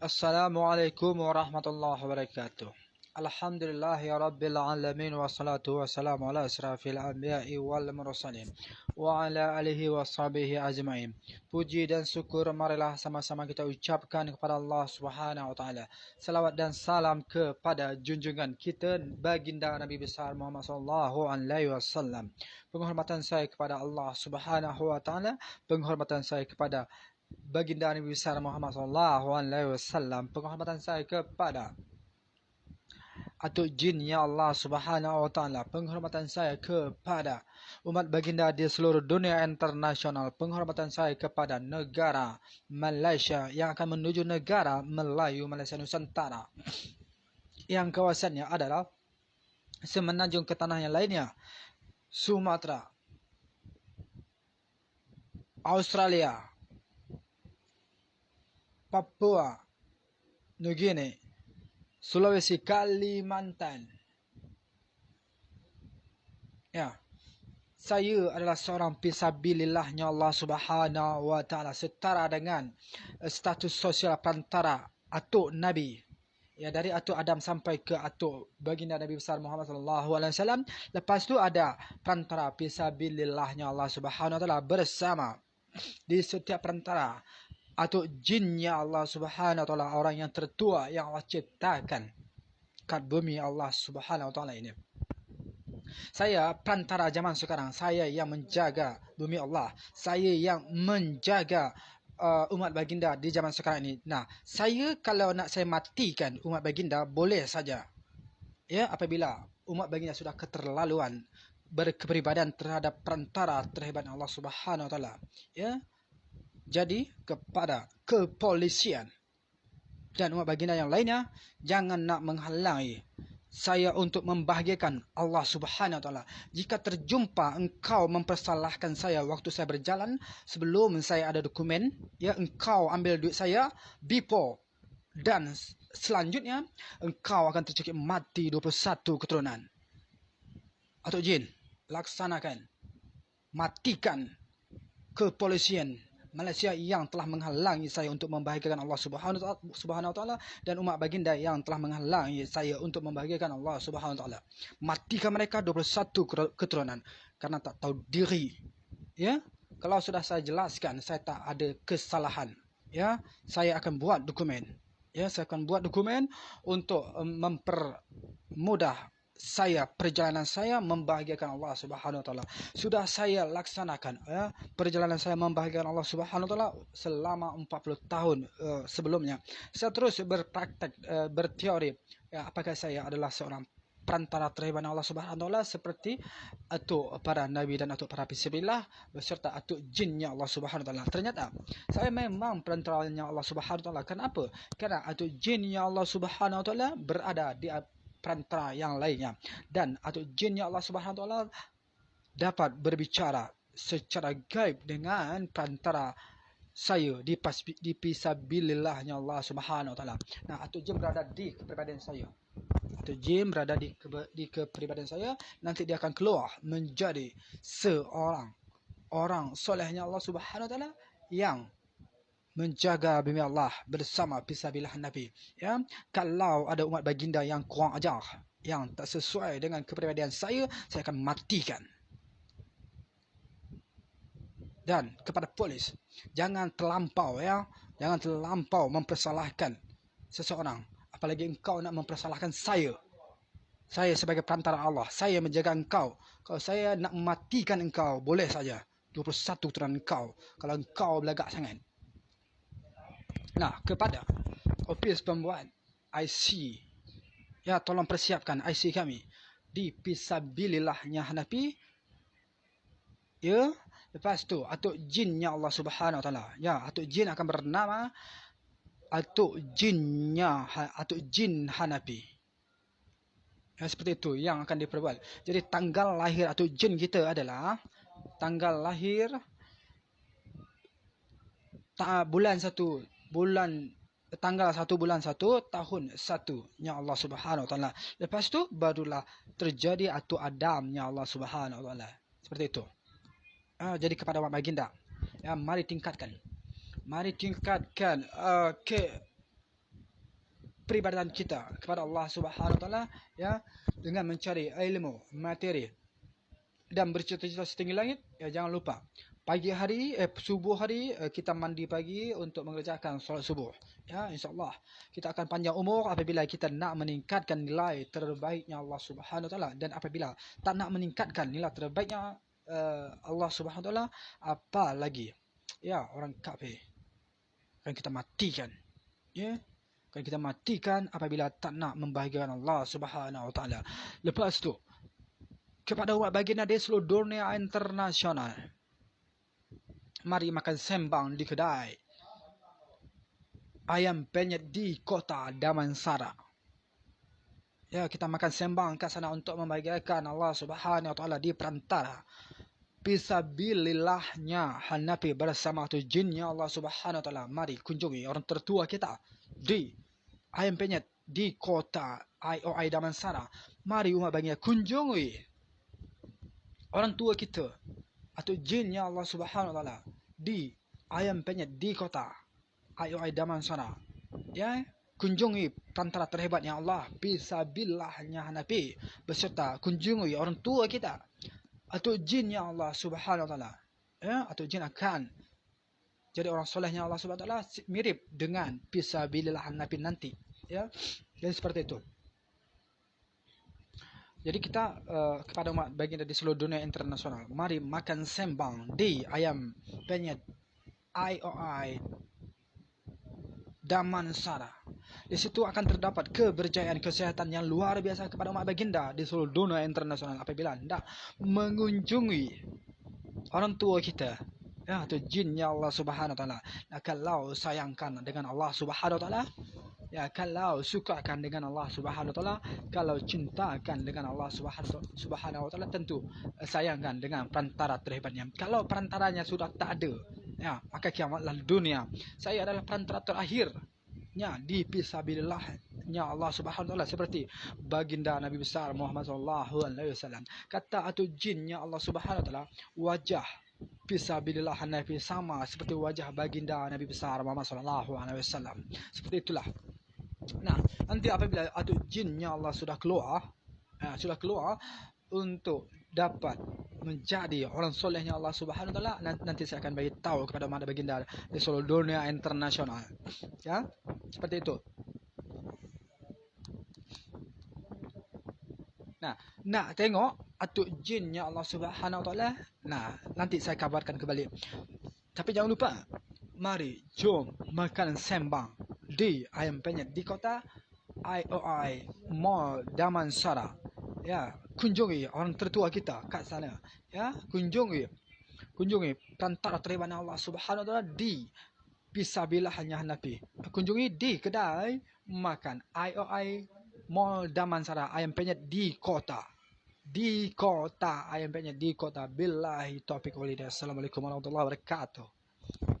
Assalamualaikum warahmatullahi wabarakatuh. Alhamdulillah ya rabbil alamin wassalatu wassalamu ala asrafil anbiya'i wal mursalin wa ala alihi wa sahbihi ajma'in. Puji dan syukur marilah sama-sama kita ucapkan kepada Allah Subhanahu wa taala. Salawat dan salam kepada junjungan kita baginda Nabi besar Muhammad sallallahu alaihi wasallam. Penghormatan saya kepada Allah Subhanahu wa taala, penghormatan saya kepada baginda Nabi besar Muhammad sallallahu alaihi wasallam penghormatan saya kepada Atuk Jin ya Allah Subhanahu wa taala. Penghormatan saya kepada umat baginda di seluruh dunia internasional. Penghormatan saya kepada negara Malaysia yang akan menuju negara Melayu Malaysia Nusantara. Yang kawasannya adalah semenanjung ke tanah yang lainnya. Sumatera Australia Papua, Nugini, Sulawesi, Kalimantan. Ya. Saya adalah seorang pisabilillahnya Allah Subhanahu wa taala setara dengan status sosial perantara atuk Nabi. Ya dari atuk Adam sampai ke atuk baginda Nabi besar Muhammad sallallahu alaihi wasallam. Lepas tu ada perantara pisabilillahnya Allah Subhanahu wa taala bersama di setiap perantara atau jinnya Allah Subhanahu taala orang yang tertua yang Allah ciptakan kat bumi Allah Subhanahu taala ini. Saya perantara zaman sekarang, saya yang menjaga bumi Allah, saya yang menjaga uh, umat baginda di zaman sekarang ini. Nah, saya kalau nak saya matikan umat baginda boleh saja. Ya, apabila umat baginda sudah keterlaluan berkepribadian terhadap perantara terhebat Allah Subhanahu taala. Ya, jadi kepada kepolisian dan umat baginda yang lainnya jangan nak menghalangi saya untuk membahagiakan Allah Subhanahu Wa Taala. Jika terjumpa engkau mempersalahkan saya waktu saya berjalan sebelum saya ada dokumen, ya engkau ambil duit saya before dan selanjutnya engkau akan tercekik mati 21 keturunan. Atau jin, laksanakan. Matikan kepolisian Malaysia yang telah menghalangi saya untuk membahagiakan Allah Subhanahu Wa Taala dan umat baginda yang telah menghalangi saya untuk membahagiakan Allah Subhanahu Wa Taala. Matikan mereka 21 keturunan karena tak tahu diri. Ya, kalau sudah saya jelaskan saya tak ada kesalahan. Ya, saya akan buat dokumen. Ya, saya akan buat dokumen untuk um, mempermudah saya perjalanan saya membahagiakan Allah Subhanahu wa taala. Sudah saya laksanakan ya perjalanan saya membahagiakan Allah Subhanahu wa taala selama 40 tahun uh, sebelumnya. Saya terus berpraktek uh, berteori ya apakah saya adalah seorang perantara terhebat Allah Subhanahu wa taala seperti atau para nabi dan atau para fisbillah beserta atau jinnya Allah Subhanahu wa taala. Ternyata saya memang perantaranya Allah Subhanahu wa taala. Kenapa? Karena atau jinnya Allah Subhanahu wa taala berada di perantara yang lainnya dan atau jin yang Allah Subhanahu taala dapat berbicara secara gaib dengan perantara saya di di pisabilillahnya Allah Subhanahu taala. Nah, atau jin berada di kepribadian saya. Atau jin berada di ke, di kepribadian saya, nanti dia akan keluar menjadi seorang orang solehnya Allah Subhanahu taala yang menjaga bumi Allah bersama pisabilah Nabi. Ya, kalau ada umat baginda yang kurang ajar, yang tak sesuai dengan kepribadian saya, saya akan matikan. Dan kepada polis, jangan terlampau ya, jangan terlampau mempersalahkan seseorang. Apalagi engkau nak mempersalahkan saya. Saya sebagai perantara Allah, saya menjaga engkau. Kalau saya nak matikan engkau, boleh saja. 21 turan engkau. Kalau engkau belagak sangat. Nah, kepada ofis pembuat IC, ya tolong persiapkan IC kami di Pisabilillahnya Hanafi. Ya, lepas tu atuk jinnya Allah Subhanahu Wa Taala. Ya, atuk jin akan bernama atuk jinnya atuk jin Hanafi. Ya, seperti itu yang akan diperbuat. Jadi tanggal lahir atuk jin kita adalah tanggal lahir ta, bulan satu bulan tanggal satu bulan satu tahun satu nya Allah Subhanahu Wa Taala. Lepas tu barulah terjadi atu Adam nya Allah Subhanahu Wa Taala. Seperti itu. Uh, jadi kepada Mak Baginda, ya, mari tingkatkan. Mari tingkatkan uh, ke peribadatan kita kepada Allah Subhanahu Wa Taala ya dengan mencari ilmu materi dan bercita-cita setinggi langit ya jangan lupa pagi hari eh subuh hari eh, kita mandi pagi untuk mengerjakan solat subuh. Ya insyaallah. Kita akan panjang umur apabila kita nak meningkatkan nilai terbaiknya Allah Subhanahu Taala. Dan apabila tak nak meningkatkan nilai terbaiknya uh, Allah Subhanahu Taala apa lagi? Ya orang kafir. Akan kita matikan. Ya akan kita matikan apabila tak nak membahagiakan Allah Subhanahu Taala. Lepas tu kepada umat baginda di seluruh dunia internasional. Mari makan sembang di kedai. Ayam penyet di kota Damansara. Ya, kita makan sembang ke sana untuk membahagiakan Allah Subhanahu Wa Taala di perantara. Bisabilillahnya Hanafi bersama tu jinnya Allah Subhanahu Wa Taala. Mari kunjungi orang tertua kita di ayam penyet di kota IOI Damansara. Mari umat baginda kunjungi orang tua kita atau jin yang Allah Subhanahu taala di ayam penyet di kota. Ayo ay daman sana. Ya kunjungi perantara terhebat yang Allah. Bisa billahnya hanafi beserta kunjungi orang tua kita. Atau jin yang Allah Subhanahu taala. Ya atau jin akan jadi orang solehnya Allah Subhanahu taala mirip dengan bisa billah hanafi nanti. Ya dan seperti itu jadi kita uh, kepada umat baginda di seluruh dunia internasional, mari makan sembang di ayam penyet IOI Damansara. Di situ akan terdapat keberjayaan kesehatan yang luar biasa kepada umat baginda di seluruh dunia internasional apabila anda mengunjungi orang tua kita ya atau jin ya Allah Subhanahu wa taala. Nah, kalau sayangkan dengan Allah Subhanahu wa taala, Ya, kalau sukakan dengan Allah Subhanahu Wa Taala, kalau cintakan dengan Allah Subhanahu Wa Taala, tentu eh, sayangkan dengan perantara terhebatnya. Kalau perantaranya sudah tak ada, ya, maka kiamatlah dunia. Saya adalah perantara terakhir. Ya, di fisabilillah nya Allah Subhanahu Wa Taala seperti baginda Nabi besar Muhammad sallallahu alaihi wasallam. Kata atau jinnya Allah Subhanahu Wa Taala wajah fisabilillah Nabi sama seperti wajah baginda Nabi besar Muhammad sallallahu alaihi wasallam. Seperti itulah Nah, nanti apabila ada jinnya Allah sudah keluar, eh, sudah keluar untuk dapat menjadi orang solehnya Allah Subhanahu Taala nanti saya akan bagi tahu kepada mana baginda di seluruh dunia internasional. Ya, seperti itu. Nah, nak tengok atuk jinnya Allah Subhanahu Taala. Nah, nanti saya kabarkan kembali. Tapi jangan lupa, mari jom makan sembang di ayam penyet di kota IOI Mall Damansara. Ya, kunjungi orang tertua kita kat sana. Ya, kunjungi. Kunjungi perantara terhebat Allah Subhanahu Wa Taala di Bisabilah hanya Nabi. Kunjungi di kedai makan IOI Mall Damansara ayam penyet di kota. Di kota ayam penyet di kota. Billahi taufiq walhidayah. Assalamualaikum warahmatullahi wabarakatuh.